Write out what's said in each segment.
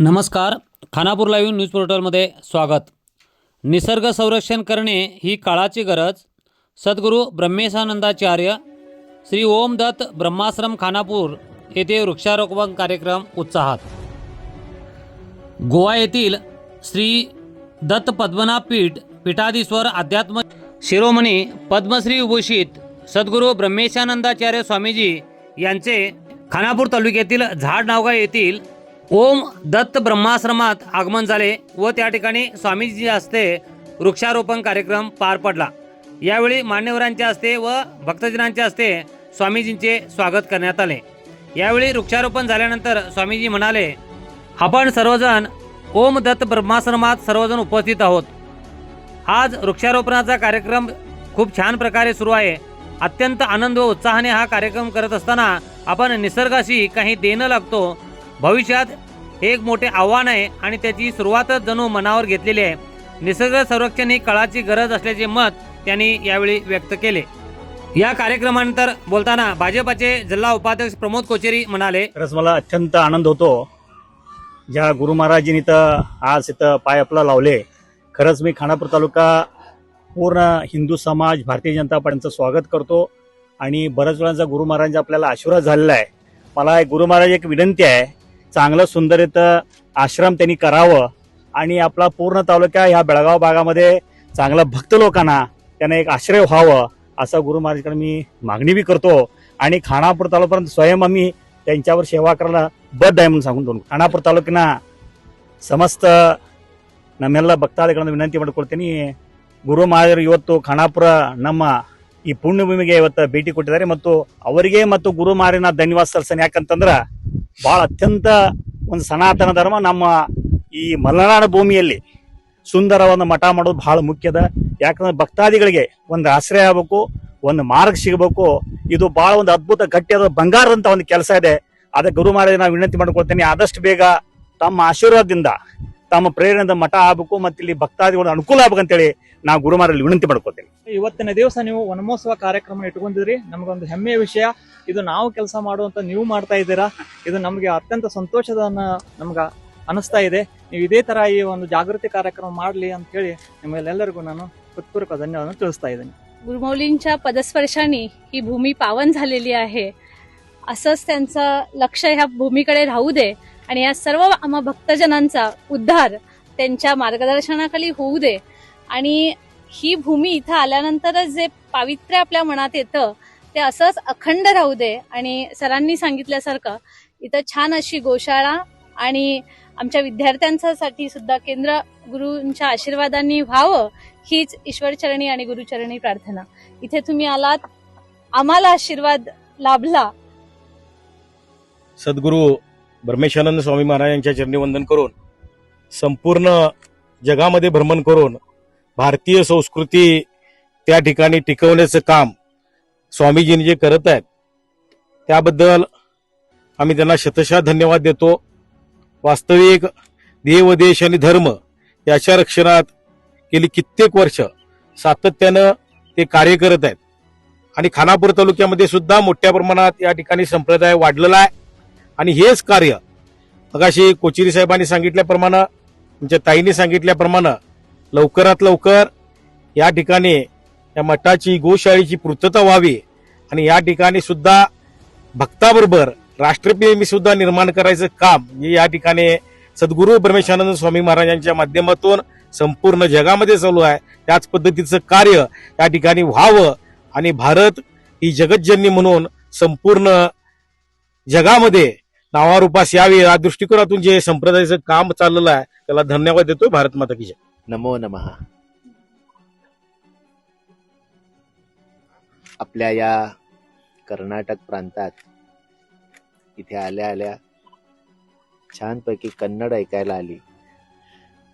नमस्कार. Khanapur live news पोर्टलमध्ये स्वागत. निसर्ग संरक्षण करणे ही काळाची गरज. सद्गुरू ब्रह्मेशानंदाचार्य श्री ओम दत्त ब्रह्माश्रम खानापूर येथे वृक्षारोपण कार्यक्रम उत्साहात. गोवा येथील श्री दत्त पद्मनाभ पीठ पीठाधीश्वर अध्यात्म शिरोमणी पद्मश्री विभूषित सद्गुरू ब्रह्मेशानंदाचार्य स्वामीजी यांचे खानापूर तालुक्यातील झाड नावगाव येथील ओम दत्त ब्रह्माश्रमात आगमन झाले व त्या ठिकाणी स्वामीजी हस्ते वृक्षारोपण कार्यक्रम पार पडला. यावेळी मान्यवरांच्या हस्ते व भक्तजनांच्या हस्ते स्वामीजींचे स्वागत करण्यात आले. यावेळी वृक्षारोपण झाल्यानंतर स्वामीजी म्हणाले आपण सर्वजण ओम दत्त ब्रह्माश्रमात सर्वजण उपस्थित आहोत. आज वृक्षारोपणाचा कार्यक्रम खूप छान प्रकारे सुरू आहे. अत्यंत आनंद व उत्साहाने हा कार्यक्रम करत असताना आपण निसर्गाशी काही देणं लागतो भविष्यात हे एक मोठे आव्हान आहे आणि त्याची सुरुवातच जणू मनावर घेतलेली आहे. निसर्ग संरक्षण ही काळाची गरज असल्याचे मत त्यांनी यावेळी व्यक्त केले. या कार्यक्रमानंतर बोलताना भाजपचे जिल्हा उपाध्यक्ष प्रमोद कोचेरी म्हणाले खरंच मला अत्यंत आनंद होतो. ज्या गुरु महाराजांनी इथं आज इथं पाय आपला लावले खरंच मी खानापूर तालुका पूर्ण हिंदू समाज भारतीय जनता पार्टीचं स्वागत करतो आणि बऱ्याच वेळांचा गुरु महाराजांचा आपल्याला आशीर्वाद झालेला आहे मला एक गुरु महाराज एक विनंती आहे चांगलं सुंदर इथं आश्रम त्यांनी करावं आणि आपला पूर्ण तालुका ह्या बेळगाव भागामध्ये चांगलं भक्त लोकांना त्यांना एक आश्रय व्हावं असं गुरु महाराजकडे मी मागणी बी करतो आणि खानापूर तालुक्यापर्यंत स्वयं आम्ही त्यांच्यावर सेवा करायला ಬದ್ಧ ಎಂಬುದು ಸಾಕೊಂಡು ಖಾನಾಪುರ ತಾಲೂಕಿನ ಸಮಸ್ತ ನಮ್ಮೆಲ್ಲ ಭಕ್ತಾದಿಗಳನ್ನು ವಿನಂತಿ ಮಾಡಿಕೊಳ್ತೀನಿ ಗುರು ಮಹಾರಾಜರು ಇವತ್ತು ಖಾನಾಪುರ ನಮ್ಮ ಈ ಪುಣ್ಯಭೂಮಿಗೆ ಇವತ್ತು ಭೇಟಿ ಕೊಟ್ಟಿದ್ದಾರೆ ಮತ್ತು ಅವರಿಗೆ ಮತ್ತು ಗುರು ಮಹಾರಾಜನ ಧನ್ಯವಾದ ಸಲ್ಲಿಸ್ತಾನೆ ಯಾಕಂತಂದ್ರ ಬಹಳ ಅತ್ಯಂತ ಒಂದು ಸನಾತನ ಧರ್ಮ. ನಮ್ಮ ಈ ಮಲೆನಾಡ ಭೂಮಿಯಲ್ಲಿ ಸುಂದರವಾದ ಮಠ ಮಾಡೋದು ಬಹಳ ಮುಖ್ಯದ. ಯಾಕಂದ್ರೆ ಭಕ್ತಾದಿಗಳಿಗೆ ಒಂದು ಆಶ್ರಯ ಆಗಬೇಕು, ಒಂದು ಮಾರ್ಗ ಸಿಗಬೇಕು. ಇದು ಬಹಳ ಒಂದು ಅದ್ಭುತ ಗಟ್ಟಿಯಾದ ಬಂಗಾರದಂತ ಒಂದು ಕೆಲಸ ಇದೆ. ಅದಕ್ಕೆ ಗುರು ನಾವು ವಿನಂತಿ ಮಾಡ್ಕೊಳ್ತೇನೆ, ಆದಷ್ಟು ಬೇಗ ತಮ್ಮ ಆಶೀರ್ವಾದದಿಂದ ತಮ್ಮ ಪ್ರೇರಣೆಯಿಂದ ಮಠ ಆಗ್ಬೇಕು ಮತ್ತೆ ಇಲ್ಲಿ ಭಕ್ತಾದಿಗಳು ಅನುಕೂಲ ಆಗ್ಬೇಕಂತೇಳಿ ನಾವು ಗುರು ಮಹಾರಾಜ್ ವಿನಂತಿ ಮಾಡ್ಕೊಳ್ತೇನೆ. ಇವತ್ತಿನ ದಿವಸ ನೀವು ವನಮಹೋತ್ಸವ ಕಾರ್ಯಕ್ರಮ ಇಟ್ಕೊಂಡಿದ್ರಿ ನಮಗೊಂದು ಹೆಮ್ಮೆಯ ವಿಷಯ ಇದು ನಾವು ಕೆಲಸ ಮಾಡುವಂತ ನೀವು ಮಾಡ್ತಾ ಇದ್ದೀರಾ ಇದು ನಮಗೆ ಅತ್ಯಂತ ಸಂತೋಷದ ನಮ್ಗ ಅನಿಸ್ತಾ ಇದೆ ನೀವು ಇದೇ ತರ ಈ ಒಂದು ಜಾಗೃತಿ ಕಾರ್ಯಕ್ರಮ ಮಾಡಲಿ ಅಂತ ಹೇಳಿ ನಿಮ್ಮೆಲ್ಲರಿಗೂ ನಾನು ಹೃತ್ಪೂರ್ವಕ ಧನ್ಯವಾದ ತಿಳಿಸ್ತಾ ಇದ್ದೀನಿ गुरुमौलींच्या पदस्पर्शाने ही भूमी पावन झालेली आहे असंच त्यांचं लक्ष ह्या भूमीकडे राहू दे आणि या सर्व आम्हा भक्तजनांचा उद्धार त्यांच्या मार्गदर्शनाखाली होऊ दे आणि ही भूमी इथं आल्यानंतरच जे पावित्र्य आपल्या मनात येतं ते असंच अखंड राहू दे. आणि सरांनी सांगितल्यासारखं इथं छान अशी गोशाळा आणि आमच्या विद्यार्थ्यांसाठी सुद्धा केंद्र गुरूंच्या आशीर्वादांनी व्हावं हीच ईश्वरचरणी आणि गुरुचरणी प्रार्थना. इथे तुम्ही आलात आम्हाला आशीर्वाद लाभला. सद्गुरू ब्रह्मेशानंद स्वामी महाराजांच्या चरणी वंदन करून संपूर्ण जगामध्ये भ्रमण करून भारतीय संस्कृती त्या ठिकाणी टिकवण्याचं काम स्वामीजींनी जे करत आहेत त्याबद्दल आम्ही त्यांना शतशः धन्यवाद देतो. वास्तविक देव देश आणि धर्म याच्या रक्षणात गेली कित्येक वर्ष सातत्यानं ते कार्य करत आहेत. आणि खानापूर तालुक्यामध्ये सुद्धा मोठ्या प्रमाणात या ठिकाणी संप्रदाय वाढलेला आहे. आणि हेच कार्य मगाशी कोचिरी साहेबांनी सांगितल्याप्रमाणे तुमच्या ताईंनी सांगितल्याप्रमाणे लवकरात लवकर या ठिकाणी या मठाची गोशाळेची पूर्तता व्हावी. आणि या ठिकाणी सुद्धा भक्ताबरोबर राष्ट्रप्रेमी सुद्धा निर्माण करायचं काम हे या ठिकाणी सद्गुरू ब्रह्मेशानंद स्वामी महाराजांच्या माध्यमातून संपूर्ण जगामध्ये चालू आहे. त्याच पद्धतीचं कार्य या ठिकाणी व्हावं. आणि भारत ही जगज्जननी म्हणून संपूर्ण जगामध्ये नावारूपास यावे या दृष्टिकोनातून जे संप्रदायाचं काम चाललेलं आहे त्याला धन्यवाद देतोय भारत माता की जय. नमो नमः. आपल्या या कर्नाटक प्रांतात इथे आल्या आल्या छानपैकी कन्नड ऐकायला आली.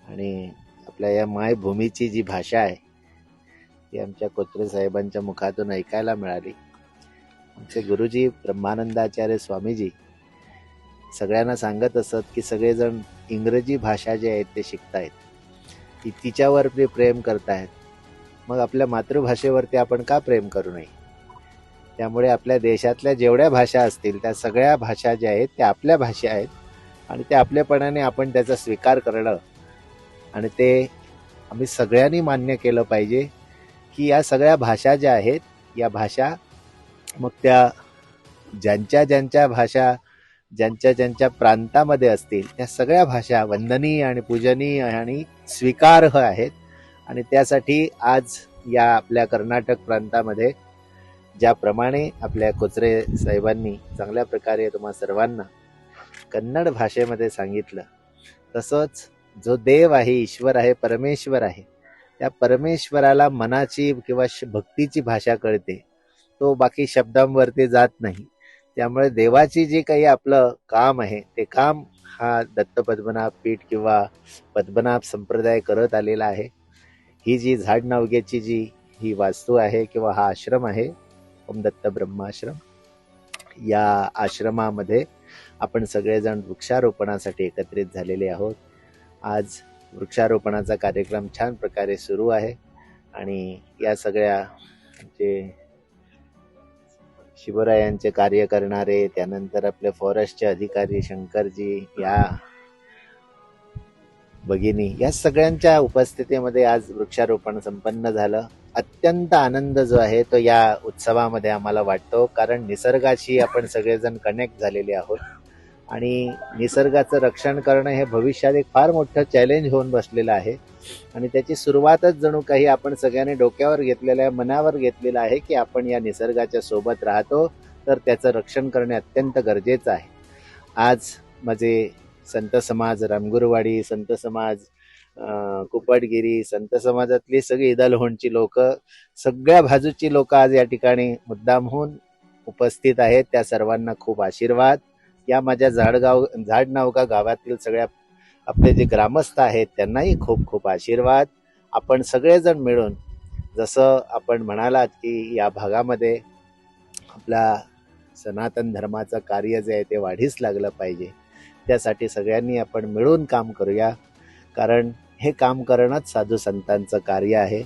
आणि आपल्या या मायभूमीची जी भाषा आहे ती आमच्या कोत्रे साहेबांच्या मुखातून ऐकायला मिळाली. आमचे गुरुजी ब्रह्मानंदाचार्य स्वामीजी सगळ्यांना सांगत असत की सगळेजण इंग्रजी भाषा जे आहेत ते शिकतायत. ती तिच्यावर ते प्रेम करतायत. मग आपल्या मातृभाषेवरती आपण का प्रेम करू नये? त्यामुळे आपल्या देशातल्या जेवढ्या भाषा असतील त्या सगळ्या भाषा ज्या आहेत त्या आपल्या भाषा आहेत आणि ते आपल्यापणाने आपण त्याचा स्वीकार करणं आणि ते आम्ही सगळ्यांनी मान्य केलं पाहिजे की या सगळ्या भाषा ज्या आहेत या भाषा मग त्या ज्यांच्या ज्यांच्या भाषा ज्यांच्या ज्यांच्या प्रांतामध्ये असतील त्या सगळ्या भाषा वंदनीय आणि पूजनीय आणि स्वीकार्ह आहेत. आणि त्यासाठी आज या आपल्या कर्नाटक प्रांतामध्ये ज्याप्रमाणे आपल्या कोचरे साहेबांनी चांगल्या प्रकारे तुम्हा सर्वांना कन्नड भाषेमध्ये सांगितलं तसंच जो देव आहे ईश्वर आहे परमेश्वर आहे त्या परमेश्वराला मनाची किंवा श- भक्तीची भाषा कळते. तो बाकी शब्दांवरती जात नाही. त्यामुळे देवाची जी काही आपलं काम आहे ते काम हा दत्त पद्मनाभ पीठ किंवा पद्मनाभ संप्रदाय करत आलेला आहे. ही जी झाड नावग्याची जी ही वास्तू आहे किंवा हा आश्रम आहे ओम दत्त ब्रह्माश्रम या आश्रमामध्ये आपण सगळेजण वृक्षारोपणासाठी एकत्रित झालेले आहोत. आज वृक्षारोपणाचा कार्यक्रम छान प्रकारे सुरू आहे आणि या सगळ्या जे शिवरायांचे कार्य करणारे त्यानंतर आपले फॉरेस्टचे अधिकारी शंकरजी या भगिनी या सगळ्यांच्या उपस्थितीमध्ये आज वृक्षारोपण संपन्न झालं. अत्यंत आनंद जो आहे तो या उत्सवामध्ये आम्हाला वाटतो कारण निसर्गाशी आपण सगळेजण कनेक्ट झालेले आहोत. आणि निसर्गाचं रक्षण करणं हे भविष्यात एक फार मोठं चॅलेंज होऊन बसलेलं आहे. आणि त्याची सुरुवातच जणू काही आपण सगळ्यांनी डोक्यावर घेतलेलं आहे मनावर घेतलेलं आहे की आपण या निसर्गाच्या सोबत राहतो तर त्याचं रक्षण करणे अत्यंत गरजेचं आहे. आज माझे संत समाज रामगुरुवाडी संत समाज कुपटगिरी संत समाजातली सगळी दलहोणची लोक सगळ्या बाजूची लोक आज या ठिकाणी मुद्दामहून उपस्थित आहेत. त्या सर्वांना खूप आशीर्वाद. या माझ्या झाडगाव झाडनावगा गावातील सगळ्या आपले जे ग्रामस्थ आहेत त्यांनाही खूप खूप आशीर्वाद. आपण सगळेजण मिळून जसं आपण म्हणालात की या भागामध्ये आपला सनातन धर्माचं कार्य जे आहे ते वाढीस लागलं पाहिजे. त्यासाठी सगळ्यांनी आपण मिळून काम करूया. कारण हे काम करणंच साधू संतांचं कार्य आहे.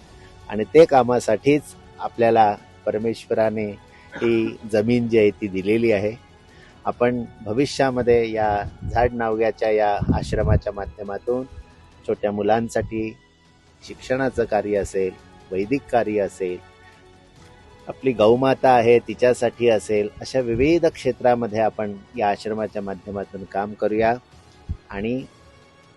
आणि ते कामासाठीच आपल्याला परमेश्वराने ही जमीन जी आहे ती दिलेली आहे. आपण भविष्यामध्ये या झाड नावग्याच्या या आश्रमाच्या माध्यमातून छोट्या मुलांसाठी शिक्षणाचं कार्य असेल वैदिक कार्य असेल आपली गौमाता आहे तिच्यासाठी असेल अशा विविध क्षेत्रामध्ये आपण या आश्रमाच्या माध्यमातून काम करूया. आणि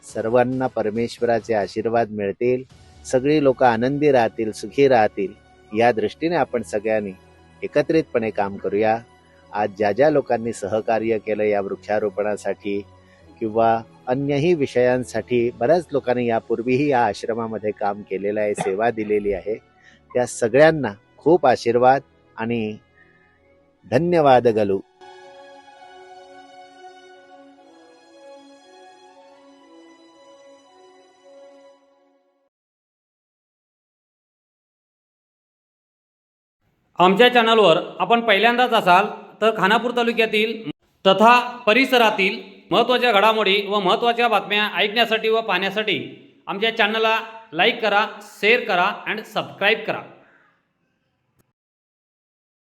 सर्वांना परमेश्वराचे आशीर्वाद मिळतील सगळी लोक आनंदी राहतील सुखी राहतील या दृष्टीने आपण सगळ्यांनी एकत्रितपणे काम करूया. आज ज्या ज्या लोकांनी सहकार्य केलं या वृक्षारोपणासाठी किंवा अन्यही विषयांसाठी बऱ्याच लोकांनी यापूर्वीही या आश्रमामध्ये काम केलेलं आहे सेवा दिलेली आहे. त्या सगळ्यांना खूप आशीर्वाद आणि धन्यवाद गलू. आमच्या चॅनलवर आपण पहिल्यांदाच असाल तर खानापूर तालुक्यातील तथा परिसरातील महत्त्वाच्या घडामोडी व महत्त्वाच्या बातम्या ऐकण्यासाठी व पाहण्यासाठी आमच्या चॅनलला लाईक करा शेअर करा अँड सबस्क्राईब करा.